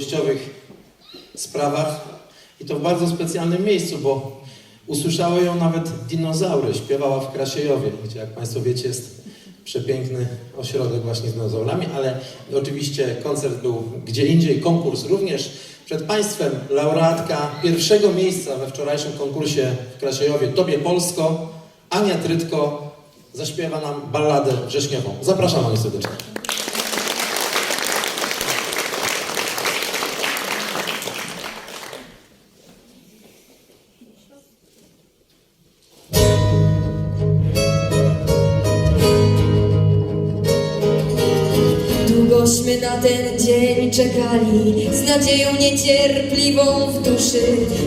niepodległościowych sprawach i to w bardzo specjalnym miejscu, bo usłyszały ją nawet dinozaury. Śpiewała w Krasiejowie, gdzie jak Państwo wiecie jest przepiękny ośrodek właśnie z dinozaurami, ale oczywiście koncert był gdzie indziej, konkurs również. Przed Państwem laureatka pierwszego miejsca we wczorajszym konkursie w Krasiejowie Tobie Polsko, Ania Trytko zaśpiewa nam balladę wrześniową. Zapraszam Anię serdecznie. Długośmy na ten dzień czekali Z nadzieją niecierpliwą w duszy.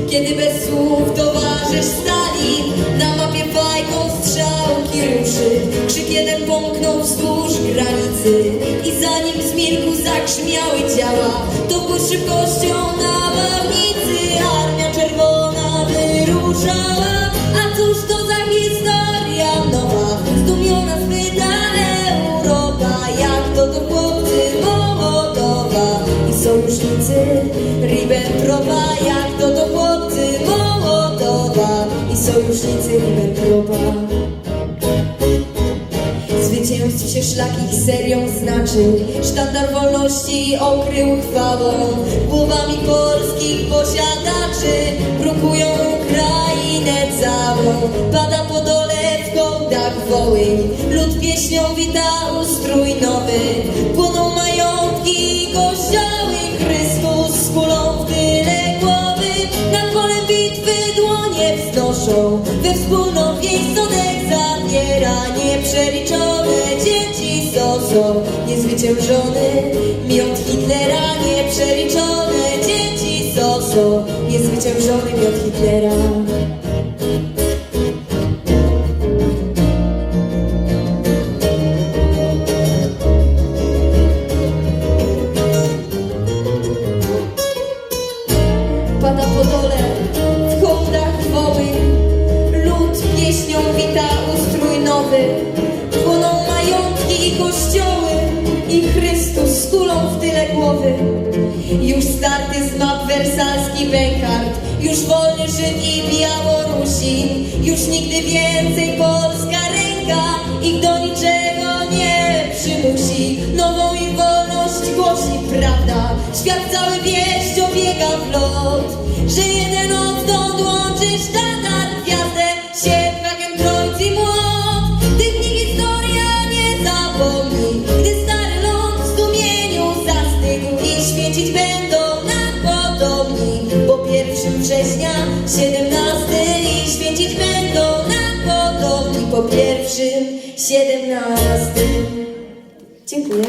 Kiedy bez słów towarzysz stali Na mapie fajką strzałki ruszy. Krzyk jeden pomknął wzdłuż granicy I zanim zmilkł zagrzmiały działa To błysk szybkością nawałnicy Armia czerwona wyruszała A cóż to za historia Sojusznicy Ribbentropa Zwycięzcy się szlak ich serią znaczył Sztandar wolności okrył chwałą Głowami polskich posiadaczy. Brukują Ukrainę całą. Pada po dole w kątach Wołyń. Lud pieśnią wita ustrój nowy. Płoną majątki kościoły Chrystus dłonie wznoszą. We wspólną wieś sodek zabiera Nieprzeliczone. Dzieci soso Niezwyciężony miot Hitlera Nieprzeliczone. Dzieci soso Niezwyciężony miot Hitlera nowy Płoną majątki i kościoły. I Chrystus kulą w tyle głowy. Już starty z map wersalski Benkart Już wolny Żyd i Białorusin. Już nigdy więcej polska ręka. Ich do niczego nie przymusi. Nową ich wolność głosi prawda. Świat cały wieść obiega w lot. Że jeden odtąd 1 września 17 i święcić będą nam podobni po pierwszym 17. Dziękuję.